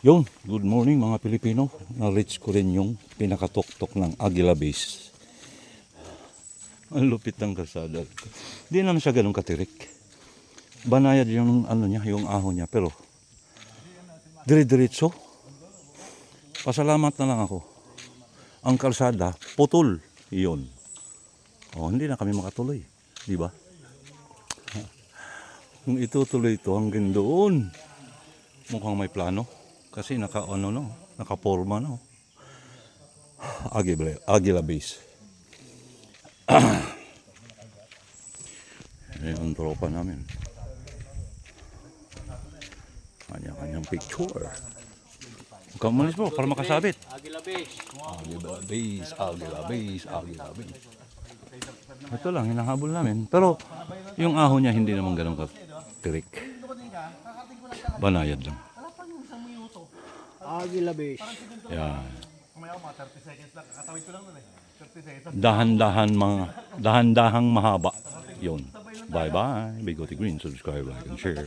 Yun, good morning mga Pilipino. Na-reach ko rin yung pinakatok-tok ng Aguila Base. Ang lupit ng kalsada. Hindi naman siya ganun katirik. Banayad yung ano niya, yung ahon niya. Pero, dire-diretso. Pasalamat na lang ako. Ang kalsada, putol. Iyon. Oh, hindi na kami makatuloy. Di ba? Kung itutuloy ito hanggang doon, mukhang may plano. Kasi naka ano no, naka-forma no. Agila, Agila base. Yan ang tropa namin. Kanya-kanyang picture. Kamalis po para makasabit. Agila Base. Agila base, Agila base, Agila base. Ito lang, hinahabol namin. Pero yung ahon niya hindi naman ganun katirik. Banayad lang. Agila Base. Yan. Dahan-dahan mga dahan-dahang mahaba. Yun. Bye-bye. Bigote Green. Subscribe, like, and share.